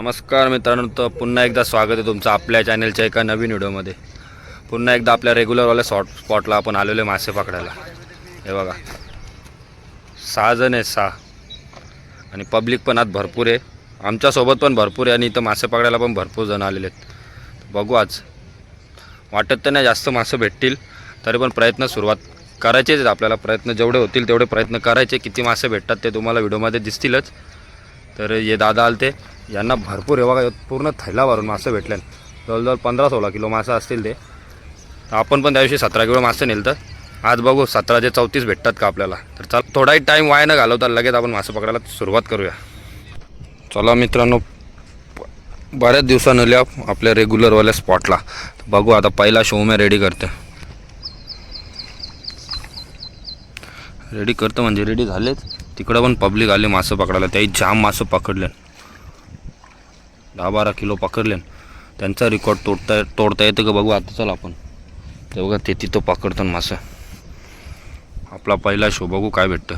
नमस्कार मित्रांनो तर पुन्हा एकदा स्वागत आहे तुमचं आपल्या चॅनलच्या एका नवीन व्हिडिओमध्ये. पुन्हा एकदा आपल्या रेग्युलरवाल्या शॉर्ट स्पॉटला आपण आलेलो आहे मासे पकडायला. हे बघा. सहा जण आहेत सहा. आणि पब्लिक पण आज भरपूर आहे. आमच्यासोबत पण भरपूर आहे आणि इथं मासे पकडायला पण भरपूर जण आलेले आहेत. बघू आज. वाटत तर नाही जास्त मासे भेटतील तरी पण प्रयत्न सुरुवात करायचेच आपल्याला. प्रयत्न जेवढे होतील तेवढे प्रयत्न करायचे. किती मासे भेटतात ते तुम्हाला व्हिडिओमध्ये दिसतीलच. तर हे दादा आलते. यांना भरपूर हे बघा पूर्ण थैलावरून मासे भेटले जवळजवळ पंधरा सोळा किलो मासे असतील ते. तर आपण पण त्याविषयी सतरा किलो मासे नेल तर आज बघू सतरा ते चौतीस भेटतात का आपल्याला. तर चल थोडाही टाईम वाया न घालवता लगेच आपण मासे पकडायला सुरुवात करूया. चला मित्रांनो बऱ्याच दिवसानं दिवसांनी आपल्या रेग्युलरवाल्या स्पॉटला बघू आता पहिला शो मी रेडी करते रेडी करतं म्हणजे रेडी झालेच तिकडं पण पब्लिक आले मासे पकडायला. त्याही जाम मासे पकडले दहा बारा किलो पकडले त्यांचा रेकॉर्ड तोडता तोडता येतं का बघू आता चला आपण. ते बघा ते तिथं पकडतो ना आपला पहिला शो बघू काय भेटतं.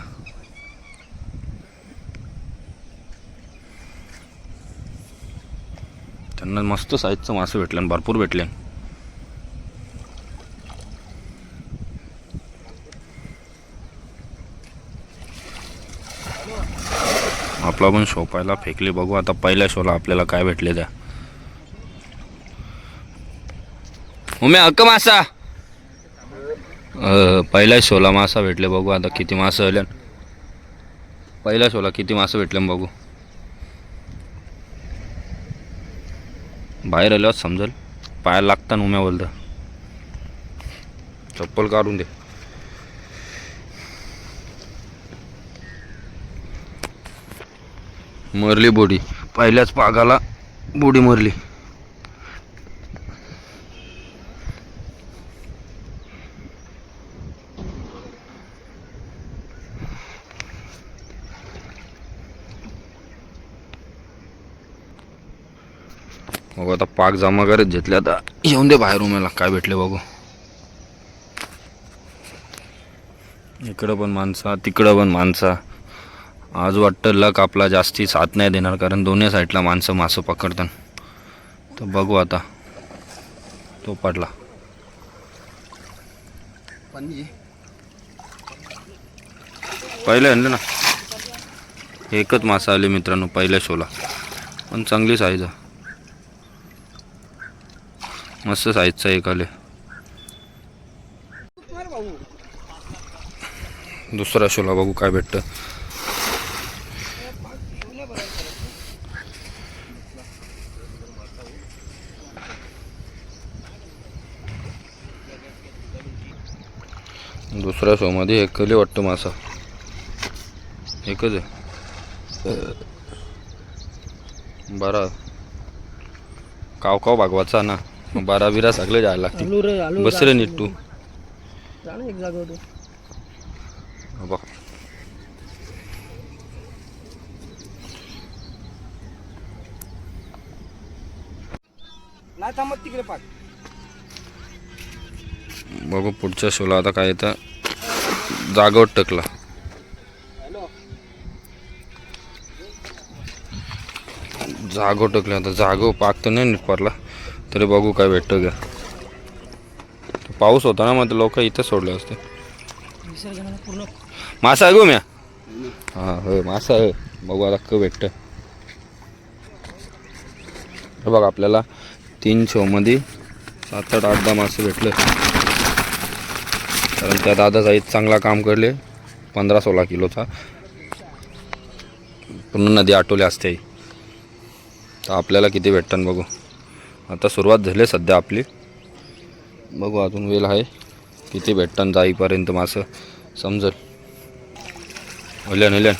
त्यांना मस्त साईजचं मासे भेटले आणि भरपूर भेटले आपला पण शो पाहिला फेकले. बघू आता पहिल्या शोला आपल्याला काय भेटले त्या. उमे हक्क मासा. पहिल्या शोला मासा भेटले. बघू आता किती मासं आल्या पहिल्या शोला किती मासं भेटले बघू. बाहेर आल्यावर समजेल. पायाला लागता उम्या बोलतं. चप्पल काढून दे. मरली बोडी. पहिल्याच पागाला बोडी मरली. बघू आता पाक जमा करत घेतले आता. येऊन दे बाहेर उमेला. काय भेटले बघू. इकडं पण माणसा तिकडं पण माणसा. आज वाटतं लक आपला जास्ती साथ नाही देणार कारण दोन्ही साईडला माणसं मासं पकडतात. तर बघू आता. तो पडला. पहिले आणले ना. एकच मासा आले मित्रांनो पहिल्या शोला पण चांगली साईज मस्त साईजचा एक आले. दुसरा शोला बघू काय भेटतं. शोमध्ये एक कली वाटतं मासा एकच आहे. बरा. काव काव भागवाचा ना. बारा बिरा सगळे जायला आलू बस रे नीट तू. हा बघ. नाही थांबत तिकडे पाक बघू पुढच्या शोला आता काय येतं. जागेवर टकला. जागो टकले. आता जागो पाक तर नाही नीट पडला. तरी बघू काय भेटतं घ्या पाऊस होता ना मग लोक इथं सोडले असते. मासा आहे गो म्या. हां हो मासा आहे. बघू आता क भेटतं. बघ आपल्याला तीन शोमध्ये सात आठ आठ दहा मासे भेटले. कारण त्या दादा साईज चांगला काम करले. पंधरा सोळा किलोचा. पूर्ण नदी आटोली असते. तर आपल्याला किती भेटतं बघू. आता सुरुवात झाली सध्या आपली. बघू अजून वेल आहे. किती भेटतं जाईपर्यंत मासं. समजल. ओल्यान ओल्यान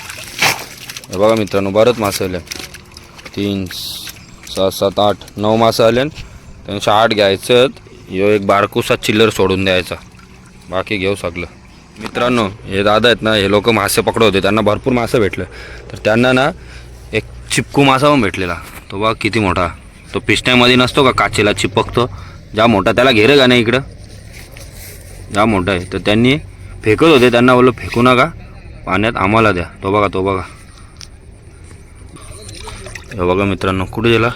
हे बघा मित्रांनो बरंच मासं आल्या तीन सात सात आठ नऊ मासं आल्यान त्यांच्या आठ घ्यायचं ह्यो एक बारकुसा चिल्लर सोडून द्यायचा. बाकी घेऊ सगळं. मित्रांनो हे दादा आहेत ना हे लोक मासे पकडत होते. त्यांना भरपूर मासे भेटलं. तर त्यांना ना एक चिपकू मासा पण भेटलेला. तो बघा किती मोठा. तो पिस्ट्यामध्ये नसतो का काचेला चिपकतो? ज्या मोठा. त्याला घेरे का नाही इकडं. ज्या मोठा आहे. तर त्यांनी फेकत होते. त्यांना बोललो फेकू नका. पाण्यात आम्हाला द्या. तो बघा तो बघा. हे बघा मित्रांनो कुठे गेला?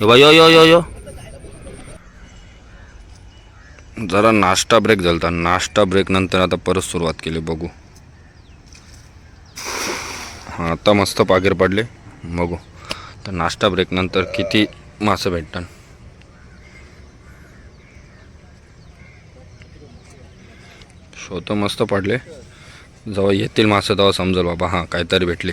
यो बघा यो यो यो यो. जरा नाश्ता ब्रेक झाला नाश्ता ब्रेक नंतर आता परत सुरुवात केली बघू. हां आता मस्त पागेर पडले. बघू. तर नाश्ता ब्रेक नंतर किती मासे भेटतात? शो तर मस्त पडले. जेव्हा येतील मासे तेव्हा समजेल बाबा. हां काहीतरी भेटले.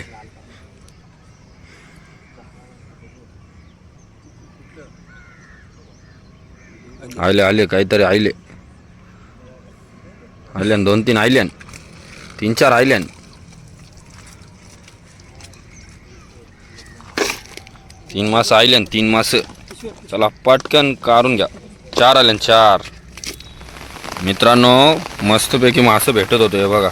आले आले काहीतरी आले. आयल्यान दोन तीन आयल्यान तीन चार आयल्यान तीन मास आयल्यान तीन मास. चला पटकन काढून घ्या. चार आल्यान चार. मित्रांनो मस्तपैकी मासं भेटत होते हे बघा.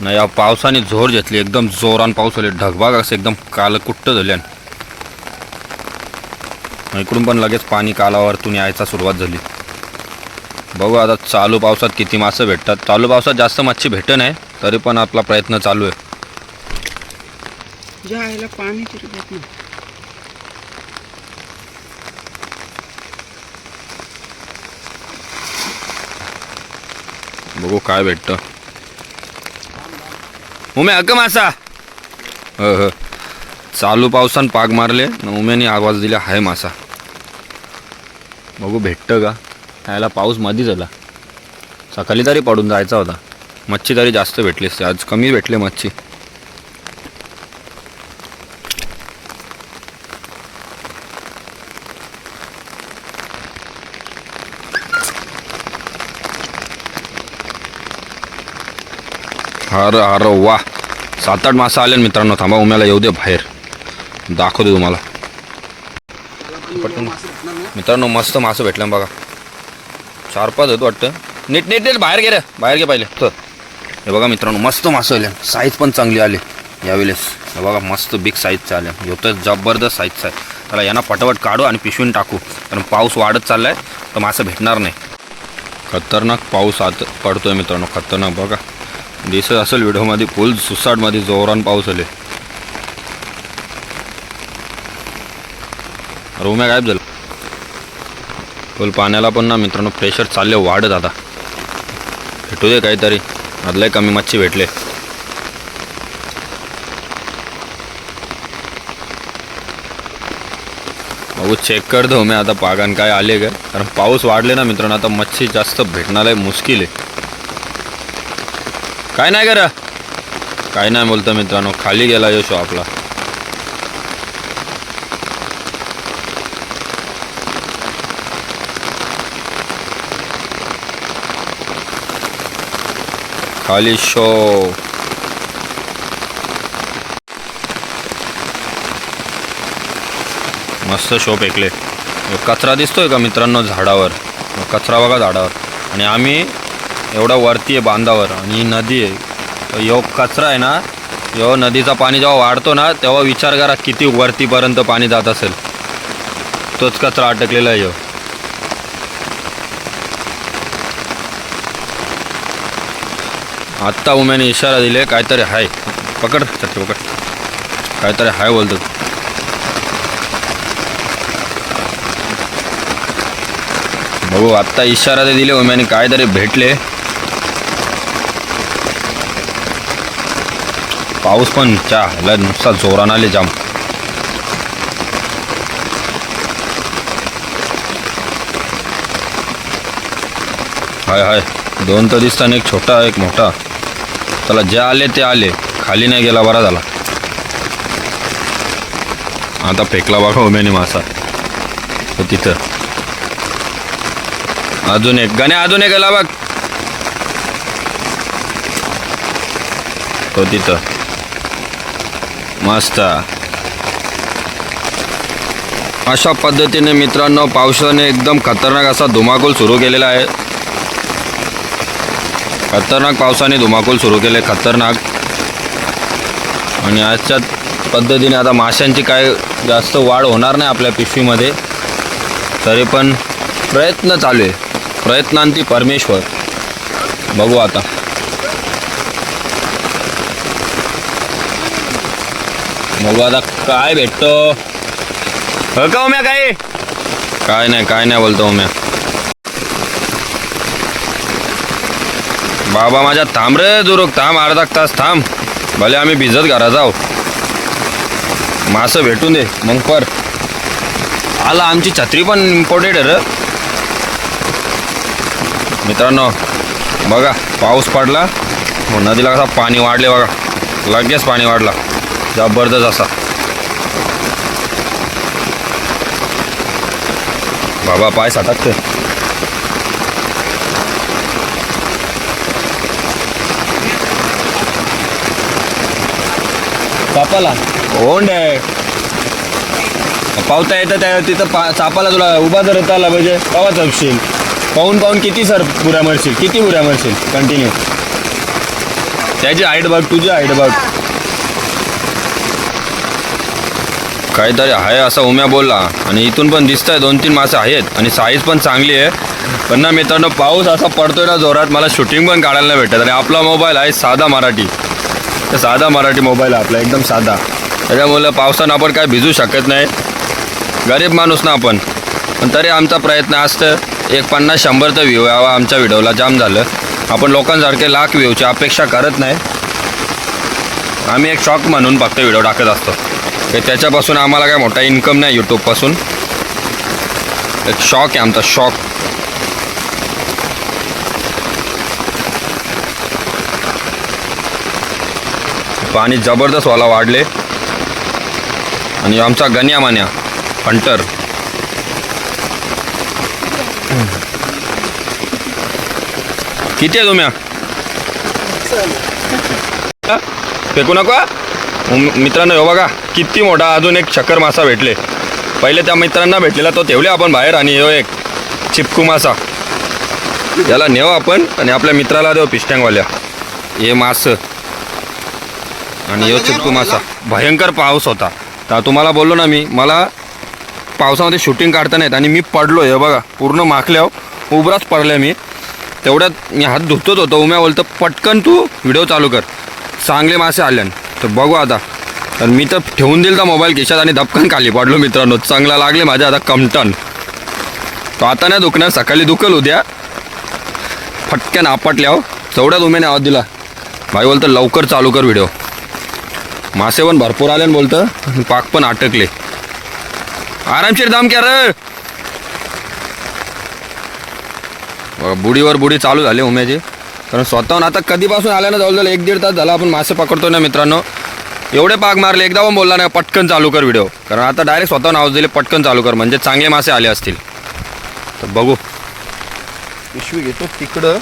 नाही या पावसाने जोर घेतली एकदम जोरान पाऊस आले. ढगबाग असं एकदम काल कुट्ट झाल्यान इकडून पण लगेच पाणी कालावरतून यायचा सुरुवात झाली. बघू आता चालू पावसात किती मासे भेटतात. चालू पावसात जास्त मच्छी भेट नाही तरी पण आपला प्रयत्न चालू आहे. पाणी बघू काय भेटतं. उमे हक्क मासा. ह ह. चालू पावसान पाग मारले न उमेने आवाज दिला हाय मासा. बघू भेटतं का? यायला पाऊस मधी झाला सकाळी तरी पडून जायचा होता. मच्छी तरी जास्त भेटली असते आज कमी भेटले मच्छी. अरे अरे वा सात आठ मासा आले मित्रांनो. थांबा उम्याला येऊ दे बाहेर. दाखवते तुम्हाला. पटकन. मित्रांनो मस्त मासं भेटलं बघा. चार पाच होत वाटतं. नीट नीट नीट बाहेर गेलं बाहेर गे पाहिले. तर हे बघा मित्रांनो मस्त मासं आले. साईज पण चांगली आली. यावेळेस. हे बघा मस्त बिग साईजचं आल्या होतं जबरदस्त साईजचं आहे. त्याला यांना फटाफट काढू आणि पिशवीन टाकू. कारण पाऊस वाढत चाललाय तर मासं भेटणार नाही. खतरनाक पाऊस आत पडतोय मित्रांनो खतरनाक. बघा. दिसत असेल व्हिडिओमध्ये फुल सुसाटमध्ये जोरान पाऊस आले. रुम्या गायब झालं. फुल पाण्याला पण ना मित्रांनो प्रेशर चालले वाढत आता. भेटू दे काहीतरी. आदलाय कमी मच्छी भेटले. बघू चेक कर दो मी आता पागान काय आले का. कारण पाऊस वाढले ना मित्रांनो आता मच्छी जास्त भेटणार आहे मुश्किल आहे. काय नाही करा. काय नाही बोलतं मित्रांनो खाली गेला यशो आपला. खाली show. मस्त शो पेकले कचरा दिसतोय का मित्रांनो झाडावर? कचरा बघा झाडावर. आणि आम्ही एवढा वरती आहे बांधावर आणि ही नदी आहे. यो कचरा आहे ना यो नदीचा पाणी जेव्हा वाढतो ना तेव्हा विचार करा किती वरतीपर्यंत पाणी जात असेल. तोच कचरा अटकलेला आहे यो. आत्ता उम्याने इशारा दिले काहीतरी हाय. पकड चटके पकड. काहीतरी हाय बोलतो बघू आत्ता इशारा ते दिले उम्याने काहीतरी भेटले. पाऊस पण चा लय नुसता जोरानं आले जाम. हाय हाय. दोन तर दिसताना एक छोटा एक मोठा. त्याला जे आले ते आले. खाली नाही गेला बरा झाला. आता फेकला बघा उम्याने मासा. तो तिथं. अजून एक. गाणे अजून एक आला बघ. तो तिथं. मस्त. अशा पद्धतीने मित्रांनो पावसाने एकदम खतरनाक असा धुमाकूल सुरू केलेला आहे. खतरनाक पावसाने धुमाकूल सुरू केले खतरनाक. आणि आजच्या पद्धतीने आता माशांची काय जास्त वाढ होणार नाही आपल्या पिशवीमध्ये तरी पण प्रयत्न चालू आहे. प्रयत्नांती परमेश्वर. बघू आता. बघू आता काय भेटतो. हो का उम्या काय काय नाही काय नाही बोलतो उम्या. बाबा माझ्या थांब रे दुरुक थांब अर्धा तास थांब. भले आम्ही भिजत घरा जाऊ मासं भेटून दे मग पर. आला आमची छत्री पण इम्पॉर्टेड आहे र. मित्रांनो बघा पाऊस पडला. हो, नदीला कसा पाणी वाढले बघा. लगेच पाणी वाढला. जबरदस्त असा. बाबा पाय साठकते चापाला होंड आहे पावता येतं त्या तिथं पा चापाला तुला उभा जर आला पाहिजे केव्हा चपशील पाहून पाहून किती सर पुऱ्या मरशील किती पुऱ्या मरशील? कंटिन्यू त्याची हाईट बघ तुझी हाईट बघ. काहीतरी आहे असा उम्या बोलला. आणि इथून पण दिसत आहे दोन तीन मासे आहेत. आणि साईज पण चांगली आहे. पण ना मित्रांनो पाऊस असा पडतोय ना जोरात मला शूटिंग पण काढायला नाही भेटत. आणि आपला मोबाईल आहे साधा मराठी. तर साधा मराठी मोबाईल आहे आपला एकदम साधा. त्याच्यामुळं पावसानं आपण काय भिजू शकत नाही. गरीब माणूस ना आपण. पण तरी आमचा प्रयत्न असतं एक पन्नास शंभर तर व्ह्यू यावा आमच्या व्हिडिओला जाम झालं. आपण लोकांसारखे लाख व्ह्यूची अपेक्षा करत नाही. आम्ही एक शॉक म्हणून फक्त व्हिडिओ टाकत असतो. ते त्याच्यापासून आम्हाला काय मोठा इन्कम नाही यूट्यूबपासून एक शॉक आहे आमचा शॉक पाणी जबरदस्त वाला वाढले. आणि आमचा गण्या मान्या हंटर. किती आहे तुम्ही? फेकू नका? मित्रांनो हो बघा किती मोठा अजून एक शक्कर मासा भेटले. पहिले त्या मित्रांना भेटलेला तो ठेवले आपण बाहेर आणि हो एक चिपकू मासा. याला नेऊ आपण आणि आपल्या मित्राला देऊ पिस्ट्यांगवाल्या हे मास. आणि यो चिपकू मासा. भयंकर पाऊस होता. तर तुम्हाला बोललो ना मी मला पावसामध्ये शूटिंग काढता नाहीत आणि मी पडलो हे बघा पूर्ण माखल्यावर उबराच पडले मी. तेवढ्यात मी हात धुतोच होतो उम्या बोलतो पटकन तू व्हिडिओ चालू कर. चांगले मासे आल्यान. तर बघू आता. तर मी तर ठेवून दिल तर मोबाईल खिशात आणि धपकन खाली पडलो मित्रांनो. चांगला लागले माझ्या आता कमटन. तो आता नाही दुखणार सकाळी दुखल उद्या. फटक्यान आपटल्यावर तेवढ्यात उम्याने आवाज दिला. भाई बोलतं लवकर चालू कर व्हिडिओ. मासे पण भरपूर आले ना बोलतं. पाक पण अटकले आरामशीर दाम क्या र. बुडीवर बुडी चालू झाली उम्याची. कारण स्वतःहून आता कधीपासून आल्या ना जवळजवळ एक दीड तास झाला आपण मासे पकडतो ना मित्रांनो. एवढे पाक मारले एकदा पण बोलला नाही पटकन चालू कर व्हिडिओ कारण आता डायरेक्ट स्वतःहून आवाज दिले पटकन चालू कर म्हणजे चांगले मासे आले असतील. तर बघू. पिशवी घेतो तिकडं.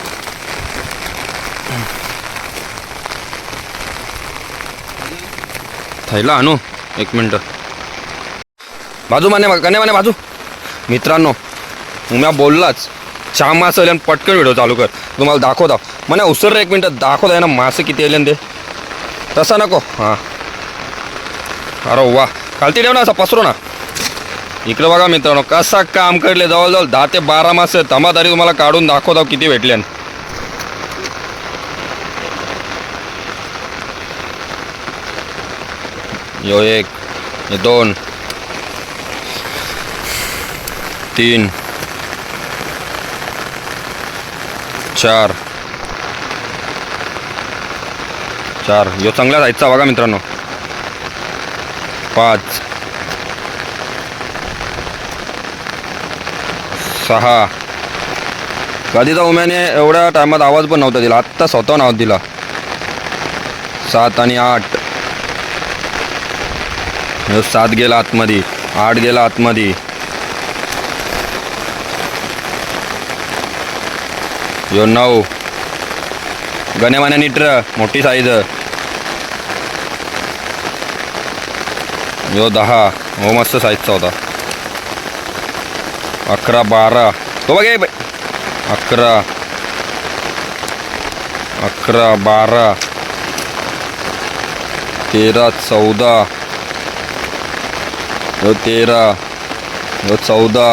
थैला आणू. एक मिनटं. बाजू माने कने माने बाजू. मित्रांनो उम्या बोललाच. चहा मासं आले आणि पटकन व्हिडिओ चालू कर. तुम्हाला दाखवता. म्हणे उसर रे एक मिनटं. दाखवता ना मासे किती आले ते. तसा नको. हां. अरे वा. खालती ठेव ना असा पसरो ना. इकडं बघा मित्रांनो कसा काम करले. जवळजवळ दहा ते बारा मासे तमादारी तरी तुम्हाला काढून दाखवता किती भेटले यो एक हे दोन तीन चार चार यो चांगला जायचा बघा मित्रांनो. पाच. सहा. कधीचा उम्याने एवढ्या टायमात आवाज पण नव्हता दिला. आत्ता स्वतः आवाज दिला. सात आणि आठ. सात गेला आतमध्ये आठ गेला आतमध्ये. यो नऊ. गण्यामान्या निटर मोठी साईज यो दहा. हो मस्त साईजचा होता. अकरा बारा. तो बघे अकरा. अकरा बारा. तेरा चौदा. यो तेरा यो चौदा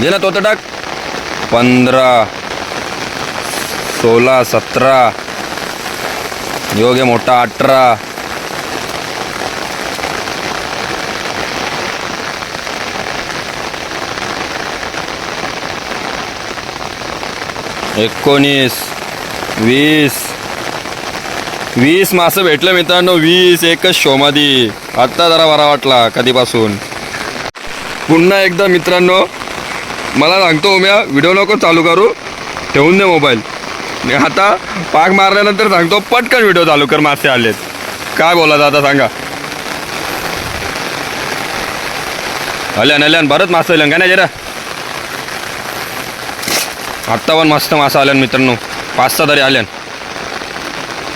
दे ना तो तर टाक पंधरा सोळा सतरा योगे मोठा अठरा एकोणीस वीस. वीस मासं भेटलं मित्रांनो वीस एकच शोमध्ये आत्ता जरा बरा वाटला कधीपासून. पुन्हा एकदा मित्रांनो मला सांगतो उम्या व्हिडिओ नको चालू करू ठेवून दे मोबाईल मी आता पाक मारल्यानंतर सांगतो पटकन व्हिडिओ चालू कर मासे आलेत. काय बोला आता सांगा. आल्यान हल्यान बरंच मासे आल्यान काय नाही जरा. आत्ता पण मस्त मासा आल्यान मित्रांनो. पाच सहा तरी आल्यान.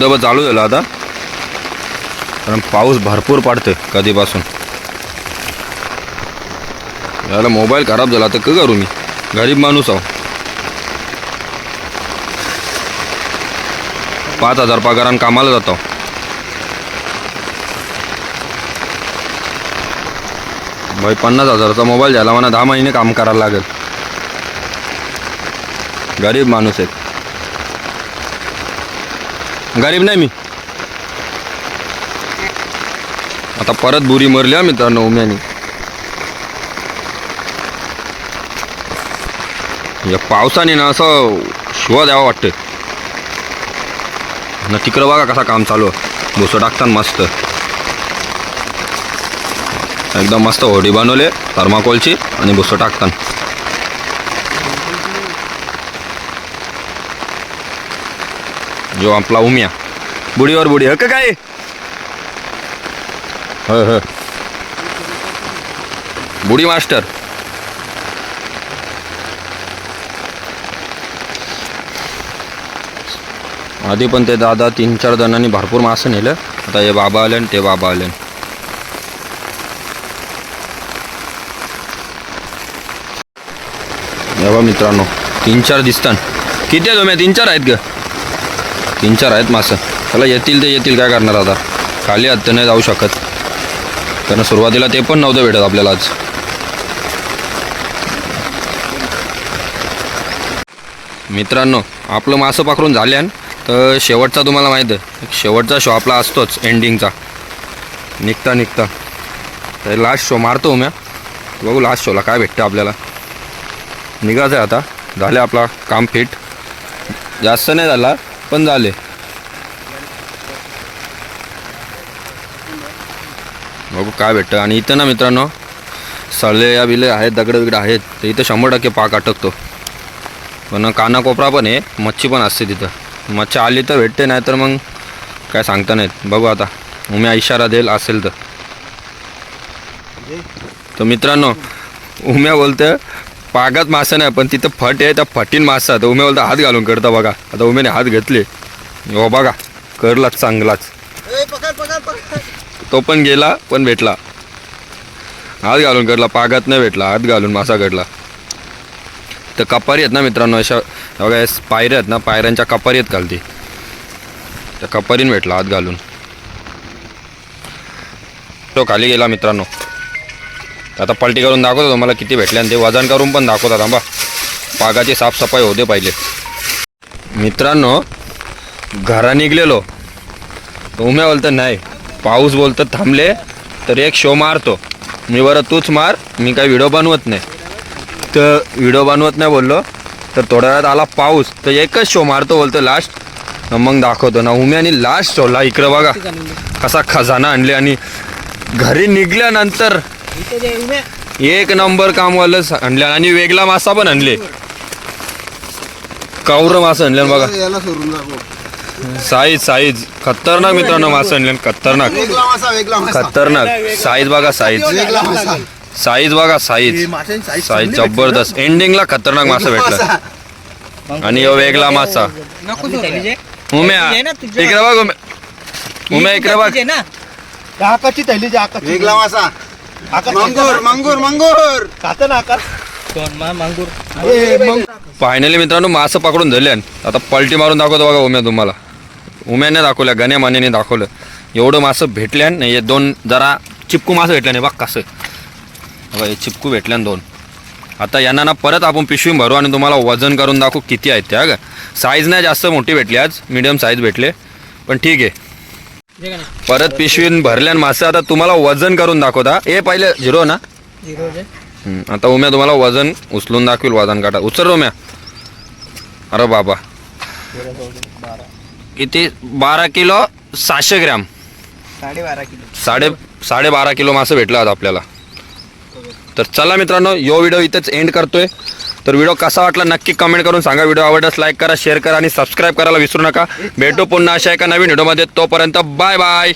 डबं चालू झालं आता. कारण पाऊस भरपूर पाडते कधीपासून. याला मोबाईल खराब झाला तर का करू मी? गरीब माणूस आहो. पाच हजार पगारान कामाला जातो भाई पन्नास हजाराचा मोबाईल झाला मला दहा महिने काम करायला लागेल. गरीब माणूस आहे गरीब नाही मी. आता परत बुरी मरली हा मित्रांनो उम्यानी या पावसाने ना असं शिवा द्यावा वाटते ना तिकडं बघा कसा काम चालू आहे. भुसं टाकताना मस्त. एकदम मस्त होडी बनवले थर्माकोलची आणि भुसं टाकताना जो आपला उम्या. बुडीवर बुडी. हक्क काय? ह ह. बुडी मास्टर. आधी पण ते दादा तीन चार जणांनी भरपूर मासे नेलं. आता हे बाबा आले आणि ते बाबा आले. बघा मित्रांनो तीन चार दिसतात किती आहे तुम्ही तीन चार आहेत का तीन चार आहेत मासं. त्याला येतील ते येतील काय करणार आता? खाली आत नाही जाऊ शकत. कारण सुरुवातीला ते पण नव्हतं भेटत आपल्याला आज. मित्रांनो आपलं मासं पाखरून झाल्यान तर शेवटचा तुम्हाला माहीत आहे. शेवटचा शो आपला असतोच एंडिंगचा निघता निघता. तर लास्ट शो मारतो म्या बघू लास्ट शोला काय भेटतं आपल्याला. निघायचं आहे आता. झाले आपला काम फिट जास्त नाही झाला. पण झाले. बघू काय भेटतं. आणि इथं ना मित्रांनो सळे या बिले आहेत दगड बिगड आहेत. तर इथं शंभर टक्के पाक अटकतो पण कानाकोपरा पण आहे मच्छी पण असते तिथं. मच्छी आली तर भेटते नाही तर मग काय सांगता नाहीत. बघू आता. उम्या इशारा देईल असेल तर. तर मित्रांनो उम्या बोलतं पागात मासा नाही पण तिथं फट आहे त्या फटीन मासा तर उम्या बोलतं हात घालून करतं बघा. आता उम्याने हात घेतले. हो बघा करलाच चांगलाच. तो पण गेला पण भेटला. हात घालून करला पागात नाही भेटला हात घालून मासा घडला. तर कपारी आहेत ना मित्रांनो अशा बघा या पायऱ्या आहेत ना पायऱ्यांच्या कपारी आहेत घालते त्या कपारीन भेटला हात घालून. तो खाली गेला मित्रांनो. आता पलटी करून दाखवतो तुम्हाला किती भेटले आणि ते वजन करून पण दाखवतात थांबा. पागाची साफसफाई होते पाहिजे मित्रांनो घरा निघलेलो. उम्या बोलतं नाही पाऊस बोलतं थांबले तर एक शो मारतो. मी बरं तूच मार मी काही व्हिडिओ बनवत नाही. तर व्हिडिओ बनवत नाही बोललो तर थोड्या वेळात आला पाऊस तर एकच शो मारतो बोलतो लास्ट. मग दाखवतो. ना उम्याने लास्ट शोला इकडं बघा कसा खजाना आणले आणि घरी निघल्यानंतर एक नंबर कामवालं आणले. आणि वेगळा मासा पण आणले. कावरं मासा आणले. बघा. याला सोडून दाखव साईज साईज. खतरनाक मित्रांनो मासा आणले. खतरनाक. वेगळा मासा वेगळा मासा. खतरनाक. साईज बघा साईज. वेगळा मासा. साईज बघा साईज. साईज जबरदस्त. एंडिंगला खतरनाक मासा भेटला. आणि ह्यो वेगळा मासा. उम्या. इकडे बघ उम्या. उम्या इकडे बघ. आकाशची थैली जे आकाश वेगळा मासा. मंगूर मंगूर मंगूर. खातं ना आकार दोन मा मांगूर. फायनली मित्रांनो मासं पकडून धरल्यान आता पलटी मारून दाखवतो बघा उम्या तुम्हाला. उम्याने दाखवल्या गण्या मान्याने दाखवलं. एवढं मासं भेटल्यान नाही हे दोन जरा चिपकू मासं भेटल्या नाही बघ कसं. बघा हे चिपकू भेटल्यान दोन. आता यांना ना परत आपण पिशवी भरू आणि तुम्हाला वजन करून दाखवू किती आहेत त्या ग साईज नाही जास्त मोठी भेटली आज मीडियम साईज भेटले. पण ठीक आहे. परत पिशवीन भरल्यान मासे आता तुम्हाला वजन करून दाखवता हे? पहिले झिरो ना? हम्म, आता उम्या तुम्हाला वजन उचलून दाखवेल वजन काटा. उचल उम्या. अरे बाबा. किती? बारा किलो सहाशे ग्रॅम. साडेबारा किलो. साडे साडेबारा किलो मासे भेटलं आज आपल्याला. तर चला मित्रांनो यो व्हिडिओ इथेच एंड करतोय. तर व्हिडिओ कसा वाटला नक्की कमेंट करून सांगा. व्हिडिओ आवडल्यास लाईक करा शेअर करा आणि सबस्क्राईब करायला विसरू नका. भेटू पुन्हा अशा एका नवीन व्हिडिओमध्ये तोपर्यंत बाय बाय